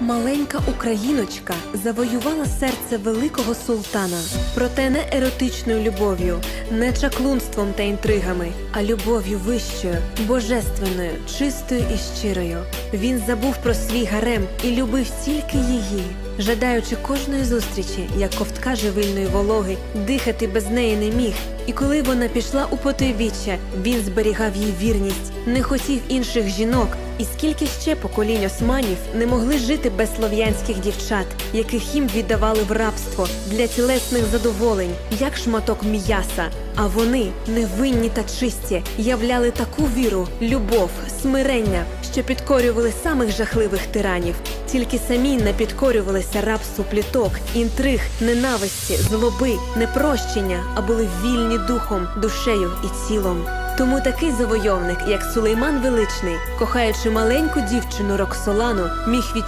Маленька україночка завоювала серце великого султана, проте не еротичною любов'ю, не чаклунством та інтригами, а любов'ю вищою, божественною, чистою і щирою. Він забув про свій гарем і любив тільки її, жадаючи кожної зустрічі, як ковтка живильної вологи, дихати без неї не міг. І коли вона пішла у потойбіччя, він зберігав їй вірність, не хотів інших жінок. І скільки ще поколінь османів не могли жити без слов'янських дівчат, яких їм віддавали в рабство для тілесних задоволень, як шматок м'яса. А вони, невинні та чисті, являли таку віру, любов, смирення, що підкорювали самих жахливих тиранів. Тільки самі не підкорювалися рабству пліток, інтриг, ненависті, злоби, непрощення, а були вільні духом, душею і цілом. Тому такий завойовник, як Сулейман Величний, кохаючи маленьку дівчину Роксолану, міг відчути.